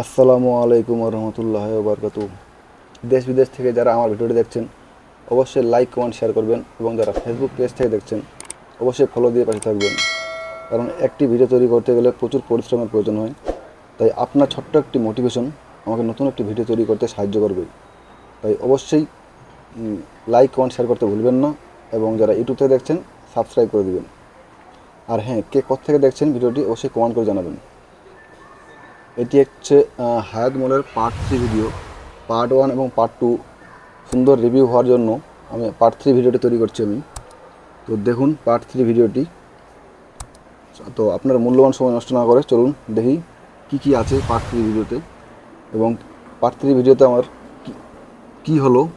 আসসালামু আলাইকুম রহমতুল্লাহ বারকাত দেশ বিদেশ থেকে যারা আমার ভিডিওটি দেখছেন, অবশ্যই লাইক, কমেন্ট, শেয়ার করবেন এবং যারা ফেসবুক পেজ থেকে দেখছেন, অবশ্যই ফলো দিয়ে পাশে থাকবেন। কারণ একটি ভিডিও তৈরি করতে গেলে প্রচুর পরিশ্রমের প্রয়োজন হয়, তাই আপনার ছোট্ট একটি মোটিভেশন আমাকে নতুন একটি ভিডিও তৈরি করতে সাহায্য করবে। তাই অবশ্যই লাইক কমেন্ট, শেয়ার করতে ভুলবেন না এবং যারা ইউটিউব থেকে দেখছেন সাবস্ক্রাইব করে দিবেন। আর হ্যাঁ কে থেকে দেখছেন ভিডিওটি অবশ্যই কমেন্ট করে জানাবেন। এটি হচ্ছে হায়াত মলের part three video part one এবং পার্ট টু সুন্দর রিভিউ হওয়ার জন্য আমি পার্ট থ্রি ভিডিওটি তৈরি করছি আমি। তো দেখুন পার্ট থ্রি ভিডিওটি তো আপনার মূল্যবান সময় নষ্ট না করে চলুন দেখি কি কি আছে পার্ট থ্রি ভিডিওতে এবং পার্ট থ্রি ভিডিওতে আমার কি- হলো,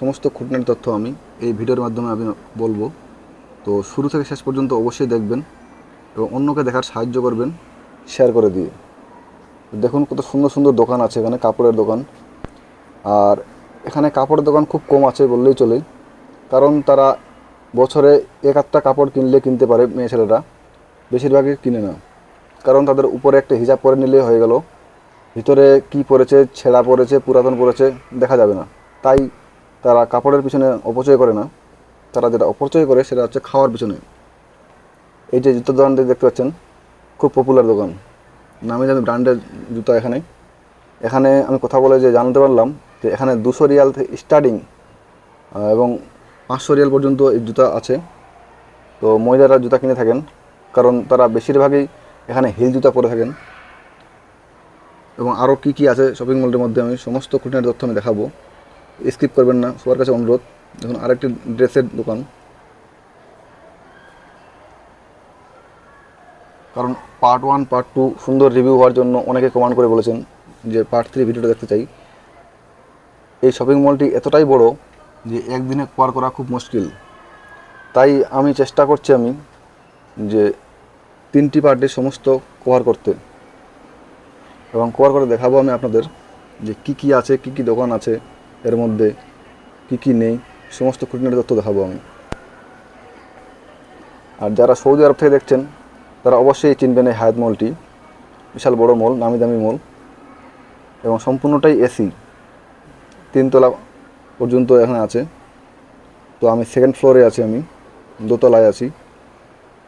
সমস্ত খুঁটিনাটি তথ্য আমি এই ভিডিওর মাধ্যমে আমি বলব। তো শুরু থেকে শেষ পর্যন্ত অবশ্যই দেখবেন এবং অন্যকে দেখার সাহায্য করবেন শেয়ার করে দিয়ে। দেখুন কত সুন্দর সুন্দর দোকান আছে এখানে, কাপড়ের দোকান। আর এখানে কাপড়ের দোকান খুব কম আছে বললেই চলে। কারণ তারা বছরে এক আধটা কাপড় কিনলে কিনতে পারে মেয়ে ছেলেরা। বেশিরভাগই কিনে না। কারণ তাদের উপরে একটা হিজাব পরে নিলে হয়ে গেল। ভিতরে কি পড়েছে ছেঁড়া পড়েছে পুরাতন পড়েছে দেখা যাবে না। তাই তারা কাপড়ের পিছনে অপচয় করে না। তারা যেটা অপচয় করে সেটা হচ্ছে খাওয়ার পিছনে। এই যে জুতোর দোকানটি দেখতে পাচ্ছেন, খুব পপুলার দোকান। নামি দামি ব্র্যান্ডের জুতো এখানে। এখানে আমি কথা বলে যে জানতে পারলাম যে এখানে দুশো রিয়াল থেকে স্টার্টিং এবং পাঁচশো রিয়াল পর্যন্ত এই জুতা আছে। তো মহিলারা জুতা কিনে থাকেন, কারণ তারা বেশিরভাগই এখানে হিল জুতা পরে থাকেন। এবং আরও কী কী আছে শপিং মলটির মধ্যে আমি সমস্ত খুঁটিনাটি তথ্য আমি দেখাবো। স্কিপ করবেন না, সবার কাছে অনুরোধ। দেখুন, আরেকটি ড্রেসের দোকান। কারণ পার্ট ওয়ান পার্ট টু সুন্দর রিভিউ হওয়ার জন্য অনেকে কমেন্ট করে বলেছেন যে পার্ট থ্রি ভিডিওটা দেখতে চাই। এই শপিং মলটি এতটাই বড় যে একদিনে কভার করা খুব মুশকিল। তাই আমি চেষ্টা করছি আমি যে তিনটি পার্টে সমস্ত কভার করতে। এবং কভার করে দেখাবো আমি আপনাদের যে কি কি আছে, কি কি দোকান আছে, এর মধ্যে কি কি নেই, সমস্ত খুঁটিনাটি তথ্য দেখাবো আমি। আর যারা সৌদি আরব থেকে দেখছেন তারা অবশ্যই চিনবেন এই হায়াত মলটি। বিশাল বড় মল নামি দামি মল। এবং সম্পূর্ণটাই এসি তিনতলা পর্যন্ত এখানে আছে। তো আমি সেকেন্ড ফ্লোরে আছি আমি। দোতলায় আছি।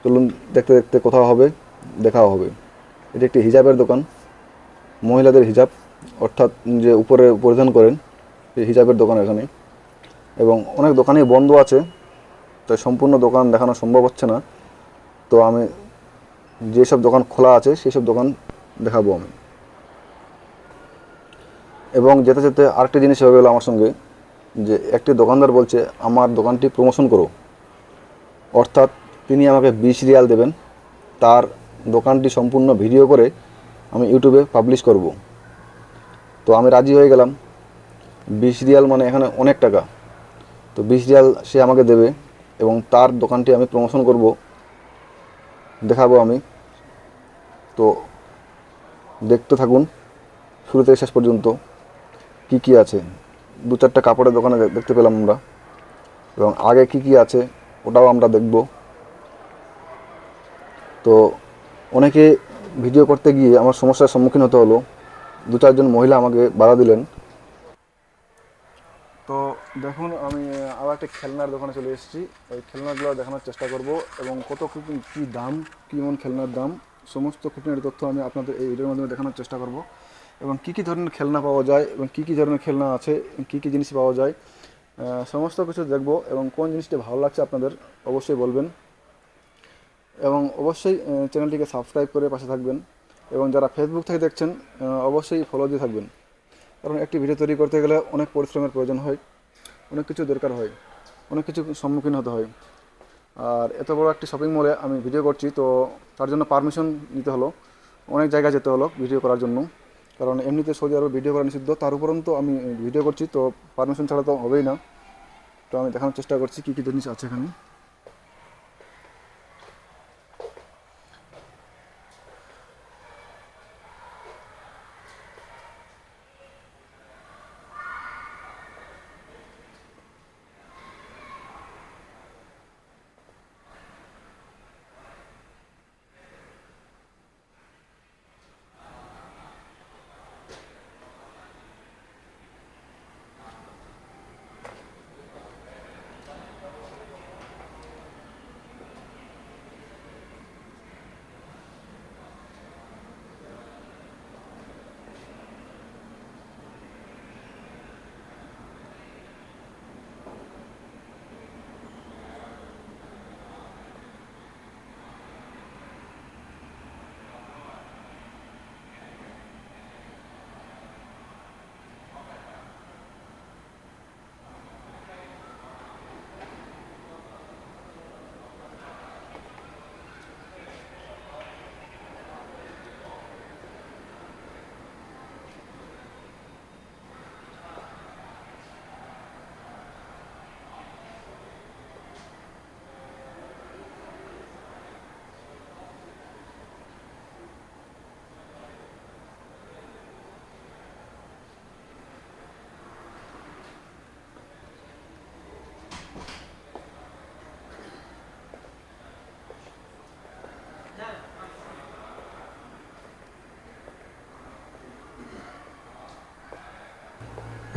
চলুন দেখতে দেখতে কোথাও হবে, দেখাও হবে। এটি একটি হিজাবের দোকান। মহিলাদের হিজাব, অর্থাৎ যে উপরে পরিধান করেন, সেই হিজাবের দোকান এখানে। এবং অনেক দোকানই বন্ধ আছে। তাই সম্পূর্ণ দোকান দেখানো সম্ভব হচ্ছে না। তো আমি যেসব দোকান খোলা আছে সেই সব দোকান দেখাবো আমি। এবং যেতে যেতে আরেকটি জিনিস হয়ে গেলো আমার সঙ্গে, যে একটি দোকানদার বলছে, আমার দোকানটি প্রমোশন করো। অর্থাৎ তিনি আমাকে বিশ রিয়াল দেবেন। তার দোকানটি সম্পূর্ণ ভিডিও করে আমি ইউটিউবে পাবলিশ করব। তো আমি রাজি হয়ে গেলাম। বিশ রিয়াল মানে এখানে অনেক টাকা। তো বিশ রিয়াল সে আমাকে দেবে এবং তার দোকানটি আমি প্রমোশন করব। দেখাবো আমি। তো দেখতে থাকুন শুরু থেকে শেষ পর্যন্ত কি কি আছে। দু চারটা কাপড়ের দোকানে দেখতে পেলাম আমরা। এবং আগে কি কি আছে, ওটাও আমরা দেখব। তো অনেকে ভিডিও করতে গিয়ে আমার সমস্যার সম্মুখীন হতে হলো। দু চারজন মহিলা আমাকে বাধা দিলেন। তো দেখুন, আমি আবার একটা খেলনার দোকানে চলে এসেছি। ওই খেলনাগুলো দেখানোর চেষ্টা করব এবং কত কী কী দাম কেমন খেলনার দাম, সমস্ত খুঁটিনাটি তথ্য আমি আপনাদের এই ভিডিওর মাধ্যমে দেখানোর চেষ্টা করব। এবং কী কী ধরনের খেলনা পাওয়া যায় এবং কী কী ধরনের খেলনা আছে কী কী জিনিস পাওয়া যায় সমস্ত কিছু দেখব এবং কোন জিনিসটি ভালো লাগছে আপনাদের অবশ্যই বলবেন। এবং অবশ্যই চ্যানেলটিকে সাবস্ক্রাইব করে পাশে থাকবেন। এবং যারা ফেসবুক থেকে দেখছেন অবশ্যই ফলো দিয়ে থাকবেন। কারণ একটি ভিডিও তৈরি করতে গেলে অনেক পরিশ্রমের প্রয়োজন হয়, অনেক কিছু দরকার হয়, অনেক কিছু সম্মুখীন হতে হয়। আর এত বড় একটি শপিং মলে আমি ভিডিও করছি, তো তার জন্য পারমিশন নিতে হলো। অনেক জায়গায় যেতে হলো ভিডিও করার জন্য। কারণ এমনিতে সৌদি আরবে ভিডিও করা নিষিদ্ধ, তার উপরন্তু আমি ভিডিও করছি, তো পারমিশন ছাড়া তো হবেই না। তো আমি দেখানোর চেষ্টা করছি কী কী জিনিস আছে এখানে।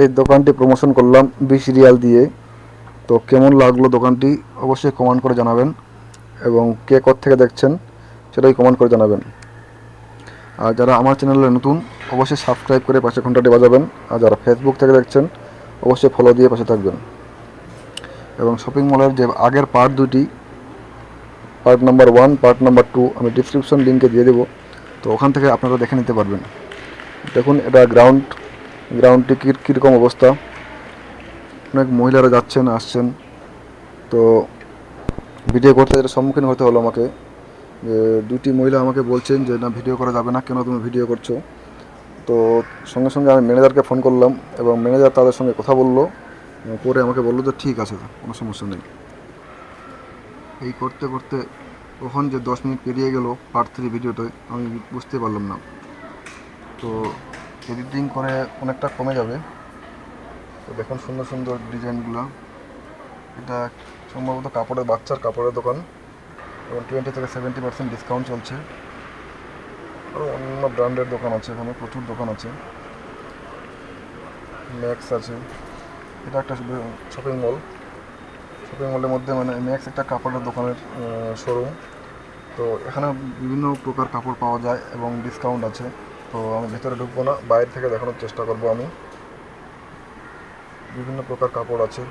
এই দোকানটি প্রমোশন করলাম বিশ রিয়াল দিয়ে। তো কেমন লাগল দোকানটি অবশ্যই কমেন্ট করে জানাবেন এবং কে থেকে দেখছেন সেটাই কমেন্ট করে জানাবেন। আর যারা আমার চ্যানেলে নতুন, অবশ্যই সাবস্ক্রাইব করে পাশে ঘন্টাটি বাজাবেন। আর যারা ফেসবুক থেকে দেখছেন, অবশ্যই ফলো দিয়ে পাশে থাকবেন। এবং শপিং মলের যে আগের পার্ট দুটি part number one part number two আমি ডিসক্রিপশন লিঙ্কে দিয়ে দেবো। তো ওখান থেকে আপনারা দেখে নিতে পারবেন। দেখুন, এটা গ্রাউন্ড গ্রাউন্ডটি কীরকম অবস্থা? অনেক মহিলারা যাচ্ছেন, আসছেন। তো ভিডিও করতে যেটা সম্মুখীন হতে হলো আমাকে, যে দুটি মহিলা আমাকে বলছেন যে, না, ভিডিও করা যাবে না, কেন তুমি ভিডিও করছ? তো সঙ্গে সঙ্গে আমি ম্যানেজারকে ফোন করলাম এবং ম্যানেজার তাদের সঙ্গে কথা বলল। পরে আমাকে বলল যে, ঠিক আছে, কোনো সমস্যা নেই। এই করতে করতে কখন যে দশ মিনিট পেরিয়ে গেল পার্ট থ্রি ভিডিওতে, আমি বুঝতে পারলাম না। তো এডিটিং করে অনেকটা কমে যাবে। তো দেখুন সুন্দর সুন্দর ডিজাইনগুলো। এটা সম্ভবত কাপড়ের, বাচ্চার কাপড়ের দোকান। এবং টোয়েন্টি থেকে সেভেন্টি পার্সেন্ট ডিসকাউন্ট চলছে। আরও অন্য ব্র্যান্ডের দোকান আছে এখানে, প্রচুর দোকান আছে। ম্যাক্স আছে। এটা একটা শপিং মল শপিং মলের মধ্যে মানে ম্যাক্স একটা কাপড়ের দোকানের শোরুম তো এখানে বিভিন্ন প্রকার কাপড় পাওয়া যায় এবং ডিসকাউন্ট আছে। তো আমি ভিতরে ঢুকবো না, বাইরে থেকে দেখানোর চেষ্টা করব আমি। বিভিন্ন প্রকার কাপড় আছে।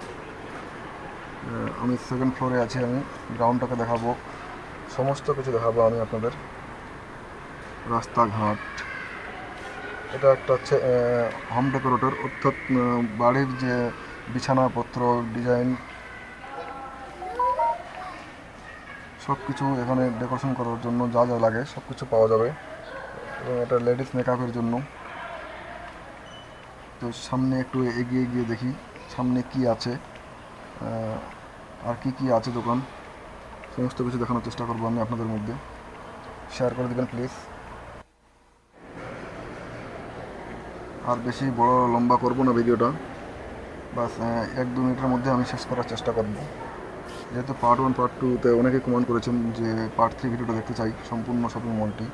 আমি সেকেন্ড ফ্লোরে আছি আমি গ্রাউন্ডটাকে দেখাবো। সমস্ত কিছু দেখাবো আমি আপনাদের। রাস্তাঘাট। এটা একটা হচ্ছে হোম ডেকোরেটর অর্থাৎ বাড়ির যে বিছানাপত্র ডিজাইন সব কিছু এখানে ডেকোরেশন করার জন্য যা যা লাগে সব কিছু পাওয়া যাবে। এবং এটা লেডিস মেকআপের জন্য। তো সামনে একটু এগিয়ে গিয়ে দেখি, সামনে কি আছে আর কি কি আছে দোকান। সমস্ত কিছু দেখানোর চেষ্টা করব আমি আপনাদের মধ্যে। শেয়ার করে দেবেন প্লিজ আর বেশি বড় লম্বা করব না ভিডিওটা। বাস এক দু মিনিটের মধ্যে আমি শেষ করার চেষ্টা করব। যেহেতু পার্ট ওয়ান পার্ট টুতে অনেকে কমেন্ট করেছেন যে পার্ট থ্রি ভিডিওটা দেখতে চাই, সম্পূর্ণ শপিং মলটি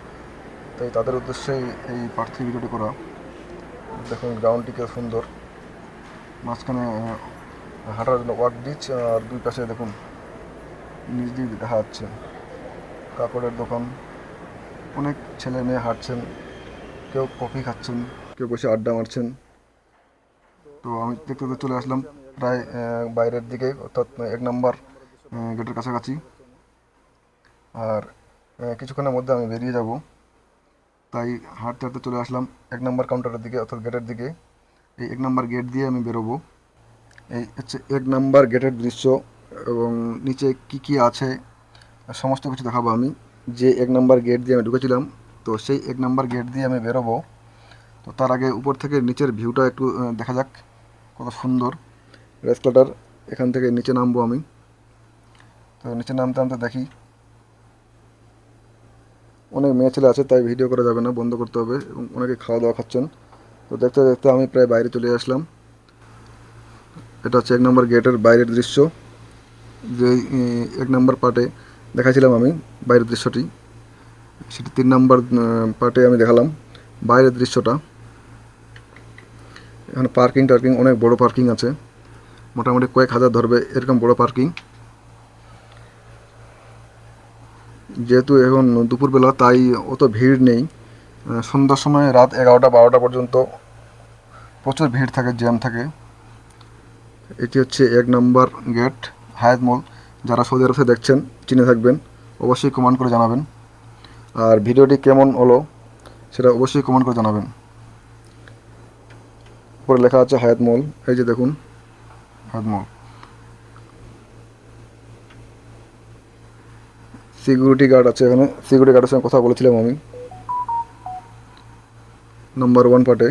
তাই তাদের উদ্দেশ্যেই এই পার্ট থ্রি ভিডিওটি করা। দেখুন গ্রাউন্ডটি কত সুন্দর। মাঝখানে হাঁটার জন্য ওয়াক ব্রিজ আর দুই পাশে দেখুন, নিচ দিয়ে দেখা যাচ্ছে কাপড়ের দোকান। অনেক ছেলে মেয়ে হাঁটছেন, কেউ কফি খাচ্ছেন, কেউ বসে আড্ডা মারছেন। তো আমি দেখতে দেখতে চলে আসলাম, প্রায় বাইরের দিকে, অর্থাৎ এক নম্বর গেটের কাছাকাছি। আর কিছুক্ষণের মধ্যে আমি বেরিয়ে যাব। তাই হাঁটতে হাঁটতে চলে আসলাম এক নম্বর কাউন্টারের দিকে অর্থাৎ গেটের দিকে। এই এক নম্বর গেট দিয়ে আমি বেরোবো। এই হচ্ছে এক নাম্বার গেটের দৃশ্য এবং নিচে কি কি আছে সমস্ত কিছু দেখাবো আমি। যে এক নাম্বার গেট দিয়ে আমি ঢুকেছিলাম, তো সেই এক নাম্বার গেট দিয়ে আমি বেরোবো। তো তার আগে উপর থেকে নিচের ভিউটা একটু দেখা যাক কত সুন্দর। রেসকাটার এখান থেকে নিচে নামবো আমি। তো নিচে নামতে নামতে দেখি অনেক মেয়ে ছেলে আছে, তাই ভিডিও করা যাবে না, বন্ধ করতে হবে এবং অনেকে খাওয়া দাওয়া খাচ্ছেন। তো দেখতে দেখতে আমি প্রায় বাইরে চলে আসলাম। এটা হচ্ছে এক নম্বর গেটের বাইরের দৃশ্য। যে এক নম্বর পার্টে দেখাছিলাম আমি বাইরের দৃশ্যটি। সেটি তিন নম্বর পার্টে আমি দেখালাম বাইরের দৃশ্যটা। এখানে পার্কিং টার্কিং অনেক বড় পার্কিং আছে। মোটামুটি কয়েক হাজার ধরবে, এরকম বড় পার্কিং যেহেতু এখন দুপুরবেলা, তাই অত ভিড় নেই। সন্ধ্যার সময় রাত এগারোটা, বারোটা পর্যন্ত প্রচুর ভিড় থাকে, জ্যাম থাকে। এটি হচ্ছে এক নম্বর গেট, হায়াত মল। যারা সৌদি আরব দেখছেন, চিনে থাকবেন, অবশ্যই কমেন্ট করে জানাবেন। আর ভিডিওটি কেমন হলো, সেটা অবশ্যই কমেন্ট করে জানাবেন। উপরে লেখা আছে হায়াত মল, এই যে দেখুন, হায়াত মল। সিকিউরিটি গার্ড আছে এখানে। সিকিউরিটি গার্ডের সঙ্গে কথা বলেছিলাম আমি। নাম্বার ওয়ান পার্টে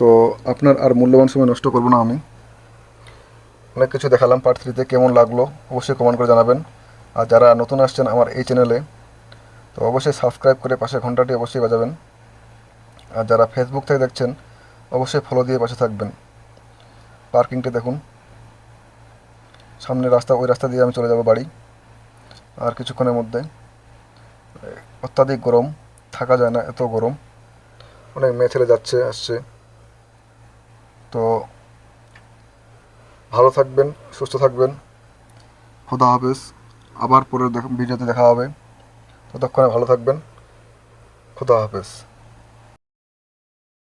তো আপনার আর মূল্যবান সময় নষ্ট করব না আমি। অনেক কিছু দেখালাম পার্ট থ্রিতে কেমন লাগল অবশ্যই কমেন্ট করে জানাবেন। আর যারা নতুন আসছেন আমার এই চ্যানেলে তো অবশ্যই সাবস্ক্রাইব করে পাশে ঘন্টাটি অবশ্যই বাজাবেন। আর যারা ফেসবুক থেকে দেখছেন, অবশ্যই ফলো দিয়ে পাশে থাকবেন। পার্কিংটা দেখুন। সামনে রাস্তা, ওই রাস্তা দিয়ে আমি চলে যাব বাড়ি। আর কিছুক্ষণের মধ্যে, অত্যাধিক গরম, থাকা যায় না, এত গরম। অনেক মেয়ে ছেলে যাচ্ছে, আসছে। তো ভালো থাকবেন, সুস্থ থাকবেন। খোদা হাফেজ। আবার পরের ভিডিওতে দেখা হবে। ততক্ষণে ভালো থাকবেন। খোদা হাফেজ।